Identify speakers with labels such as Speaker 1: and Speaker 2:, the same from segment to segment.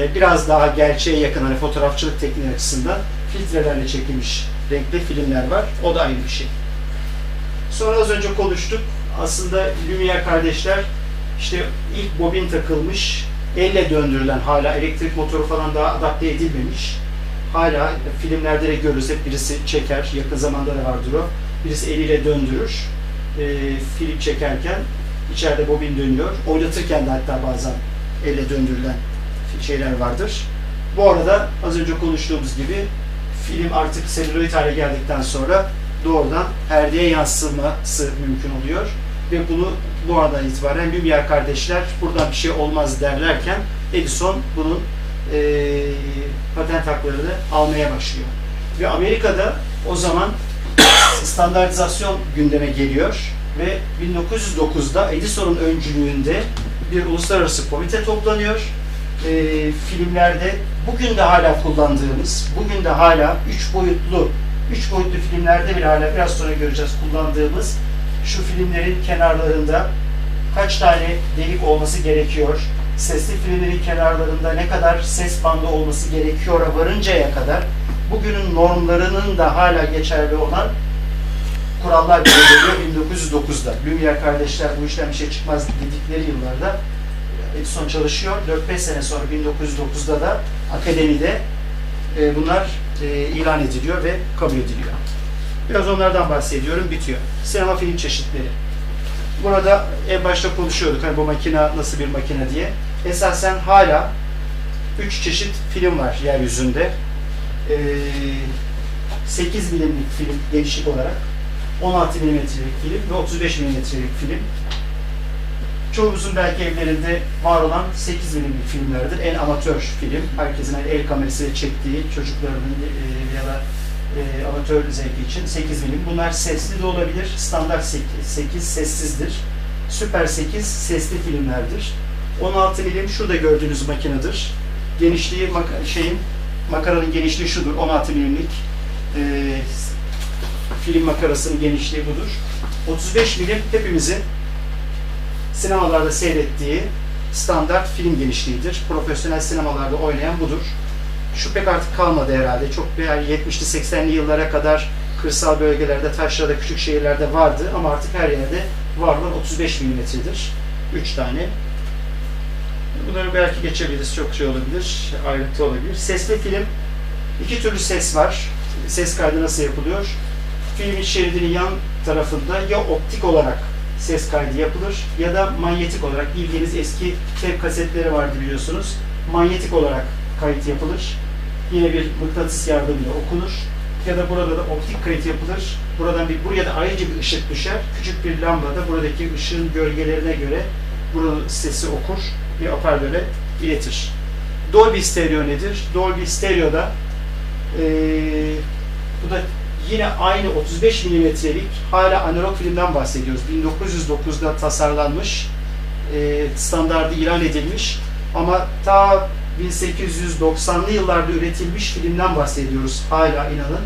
Speaker 1: filtrelerle biraz daha gerçeğe yakın hani fotoğrafçılık tekniği açısından filtrelerle çekilmiş renkli filmler var. O da ayrı bir şey. Sonra az önce konuştuk. Aslında Lumière kardeşler işte ilk bobin takılmış, elle döndürülen hala elektrik motoru falan daha adapte edilmemiş. Hala filmlerde de görürüz hep birisi çeker, yakın zamanda da vardır o. Birisi eliyle döndürür, e, film çekerken içeride bobin dönüyor. Oynatırken de hatta bazen elle döndürülen şeyler vardır. Bu arada az önce konuştuğumuz gibi film artık selüloid hale geldikten sonra doğrudan perdeye yansıması mümkün oluyor. Ve bunu bu andan itibaren Lumière kardeşler buradan bir şey olmaz derlerken Edison bunun eee patent haklarını almaya başlıyor. Ve Amerika'da o zaman standartizasyon gündeme geliyor ve 1909'da Edison'un öncülüğünde bir uluslararası komite toplanıyor. Eee, filmlerde bugün de hala kullandığımız, bugün de hala üç boyutlu, üç boyutlu filmlerde bile hala biraz sonra göreceğiz kullandığımız şu filmlerin kenarlarında kaç tane delik olması gerekiyor, sesli filmlerin kenarlarında ne kadar ses bandı olması gerekiyor varıncaya kadar bugünün normlarının da hala geçerli olan kurallar belirleniyor 1909'da. Lumière kardeşler bu işten bir şey çıkmaz dedikleri yıllarda Edison çalışıyor. 4-5 sene sonra 1909'da da akademide e, bunlar e, ilan ediliyor ve kabul ediliyor. Biraz onlardan bahsediyorum, bitiyor. Sinema film çeşitleri. Burada en başta konuşuyorduk hani bu makine nasıl bir makine diye. Esasen hala 3 çeşit film var yeryüzünde. Ee, 8 milimlik film genişlik olarak, 16 milimetrelik film ve 35 milimetrelik film. Çoğumuzun belki evlerinde var olan 8 milimlik filmlerdir. En amatör film. Herkesin el kamerasıyla çektiği çocuklarının e, ya da e, amatör zevki için 8 milim. Bunlar sesli de olabilir. Standart 8, 8 sessizdir. Süper 8 sesli filmlerdir. 16 milim şurada gördüğünüz makinedir. Genişliği mak- şeyin makaranın genişliği şudur. 16 milimlik e, film makarasının genişliği budur. 35 milim hepimizin sinemalarda seyrettiği standart film genişliğidir. Profesyonel sinemalarda oynayan budur. Şu pek artık kalmadı herhalde. Çok yani 70'li 80'li yıllara kadar kırsal bölgelerde, taşrada, küçük şehirlerde vardı ama artık her yerde var olan 35 milimetredir. 3 tane. Bunları belki geçebiliriz. Çok şey olabilir, ayrıntı olabilir. Sesli film, iki türlü ses var. Ses kaydı nasıl yapılıyor? Filmin şeridinin yan tarafında ya optik olarak ses kaydı yapılır ya da manyetik olarak bildiğiniz eski tape kasetleri vardı biliyorsunuz. Manyetik olarak kayıt yapılır. Yine bir mıknatıs yardımıyla okunur. Ya da burada da optik kayıt yapılır. Buradan bir buraya da ayrıca bir ışık düşer. Küçük bir lamba da buradaki ışığın gölgelerine göre buranın sesi okur ve hoparlöre iletir. Dolby Stereo nedir? Dolby Stereo'da da yine aynı 35 milimetrelik hala analog filmden bahsediyoruz. 1909'da tasarlanmış, e, standardı ilan edilmiş ama ta 1890'lı yıllarda üretilmiş filmden bahsediyoruz hala inanın.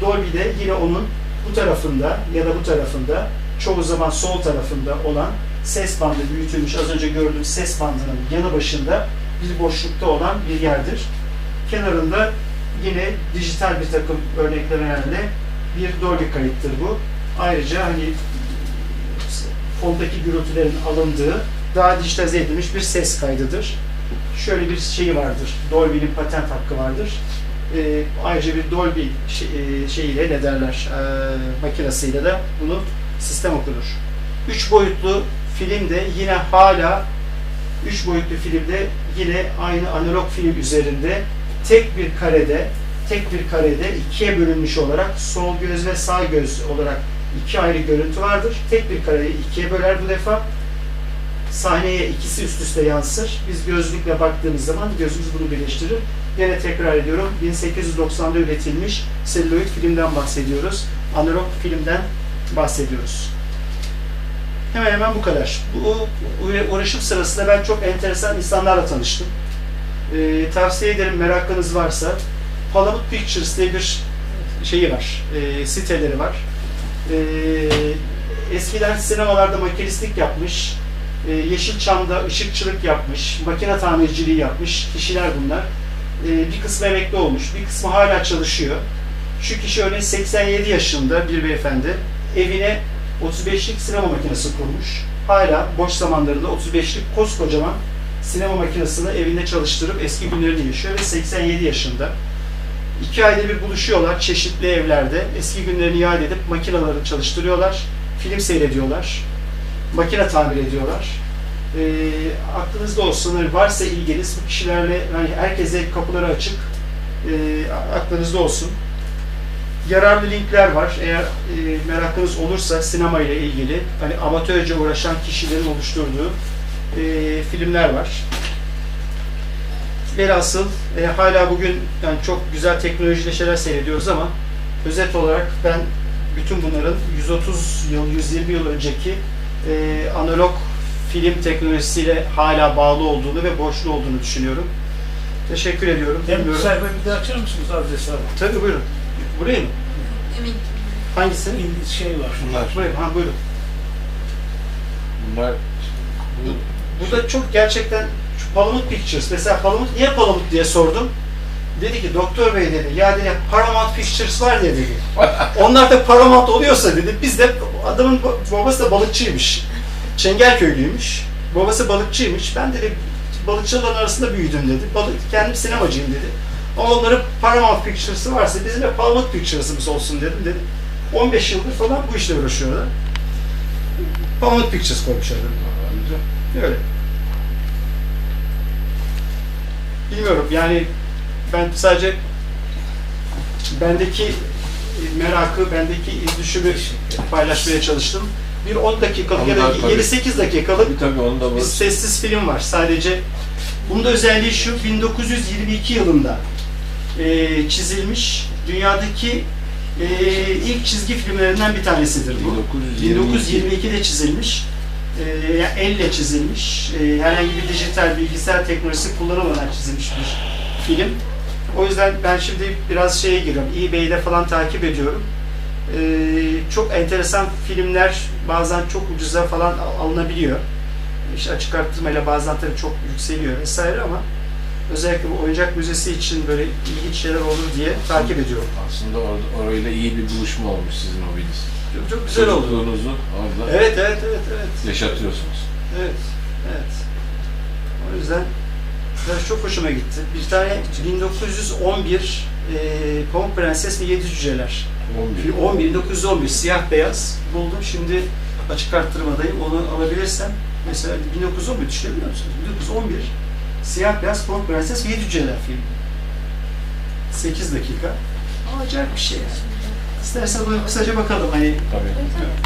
Speaker 1: Dolby'de yine onun bu tarafında ya da bu tarafında çoğu zaman sol tarafında olan ses bandı büyütülmüş az önce gördüğünüz ses bandının yanı başında bir boşlukta olan bir yerdir. Kenarında yine dijital bir takım örneklerle bir Dolby kayıttır bu. Ayrıca hani fondaki gürültülerin alındığı daha dijitalize edilmiş bir ses kaydıdır. Şöyle bir şeyi vardır. Dolby'nin patent hakkı vardır. Ee, ayrıca bir Dolby şey, e, şeyiyle ne derler e, makinesiyle de bunu sistem okunur. Üç boyutlu filmde yine hala üç boyutlu filmde yine aynı analog film üzerinde tek bir karede tek bir karede ikiye bölünmüş olarak sol göz ve sağ göz olarak iki ayrı görüntü vardır. Tek bir kareyi ikiye böler bu defa. Sahneye ikisi üst üste yansır. Biz gözlükle baktığımız zaman gözümüz bunu birleştirir. Yine tekrar ediyorum 1890'da üretilmiş selüloid filmden bahsediyoruz. Analog filmden bahsediyoruz. Hemen hemen bu kadar. Bu uğraşım sırasında ben çok enteresan insanlarla tanıştım. Ee, tavsiye ederim merakınız varsa. Palamut Pictures diye bir şeyi var, e, siteleri var. E, eskiden sinemalarda makinistlik yapmış, E, Yeşilçam'da ışıkçılık yapmış, makine tamirciliği yapmış kişiler bunlar. E, bir kısmı emekli olmuş, bir kısmı hala çalışıyor. Şu kişi örneğin 87 yaşında bir beyefendi. Evine 35'lik sinema makinesi kurmuş. Hala boş zamanlarında 35'lik koskocaman sinema makinesini evinde çalıştırıp eski günlerini yaşıyor ve 87 yaşında. İki ayda bir buluşuyorlar çeşitli evlerde. Eski günlerini yad edip makinaları çalıştırıyorlar. Film seyrediyorlar. Makine tamir ediyorlar. Ee, aklınızda olsun, hani varsa ilginiz bu kişilerle hani herkese kapıları açık. Ee, aklınızda olsun. Yararlı linkler var. Eğer e, merakınız olursa sinema ile ilgili hani amatörce uğraşan kişilerin oluşturduğu e, filmler var. Velhasıl e, hala bugün yani çok güzel teknolojili şeyler seyrediyoruz ama özet olarak ben bütün bunların 130 yıl, 120 yıl önceki e, analog film teknolojisiyle hala bağlı olduğunu ve borçlu olduğunu düşünüyorum. Teşekkür ediyorum.
Speaker 2: Hem
Speaker 1: Bilmiyorum.
Speaker 2: sayfayı bir daha açar mısınız abi?
Speaker 1: Tabii buyurun. Burayı mı?
Speaker 3: Emin.
Speaker 1: Hangisi?
Speaker 2: Bir şey var.
Speaker 4: Bunlar,
Speaker 1: Burayı mı? Ha buyurun.
Speaker 4: bunlar bu
Speaker 1: Burada çok gerçekten şu Palamut Pictures, mesela Palamut niye Palamut diye sordum. Dedi ki doktor bey dedi, ya dedi Paramount Pictures var ya dedi. Onlar da Paramount oluyorsa dedi, biz de adamın ba- babası da balıkçıymış. Çengelköylüymüş. Babası balıkçıymış. Ben dedi balıkçıların arasında büyüdüm dedi. Balık, kendim sinemacıyım dedi. Ama onların Paramount Pictures'ı varsa bizim de Palamut Pictures'ımız olsun dedim dedi. 15 yıldır falan bu işle uğraşıyorlar. Paramount Pictures koymuşlar. Öyle. Bilmiyorum yani ben sadece bendeki merakı, bendeki iz düşümü paylaşmaya çalıştım. Bir 10 dakikalık ya da
Speaker 4: Onlar tabii.
Speaker 1: 7-8 dakikalık
Speaker 4: Tabii tabii
Speaker 1: bir sessiz film var sadece. Bunun da özelliği şu, 1922 yılında e, çizilmiş dünyadaki e, ilk çizgi filmlerinden bir tanesidir bu.
Speaker 4: 1922.
Speaker 1: 1922'de çizilmiş. Yani elle çizilmiş. Ee, herhangi bir dijital bilgisayar teknolojisi kullanılmadan çizilmiş bir film. O yüzden ben şimdi biraz şeye giriyorum. eBay'de falan takip ediyorum. Ee, çok enteresan filmler bazen çok ucuza falan al- alınabiliyor. İşte açık arttırmayla bazen tabii çok yükseliyor vesaire ama özellikle bu oyuncak müzesi için böyle ilginç şeyler olur diye takip ediyorum.
Speaker 4: Aslında orada, orayla iyi bir buluşma olmuş sizin hobiniz.
Speaker 1: Çok, çok güzel oldu.
Speaker 4: Çocukluğunuzu orada
Speaker 1: Evet, evet, evet, evet.
Speaker 4: yaşatıyorsunuz.
Speaker 1: Evet, evet. O yüzden biraz çok hoşuma gitti. Bir tane 1911 e, Pamuk Prenses ve Yedi Cüceler.
Speaker 4: 11.
Speaker 1: 11, 1911 siyah beyaz buldum. Şimdi açık arttırmadayım. Onu alabilirsem mesela 1911 düşünebiliyor musunuz? 1911 siyah beyaz Pamuk Prenses ve Yedi Cüceler filmi. 8 dakika. Ama acayip bir şey yani. İstersen kısaca bakalım hani
Speaker 4: Tabii.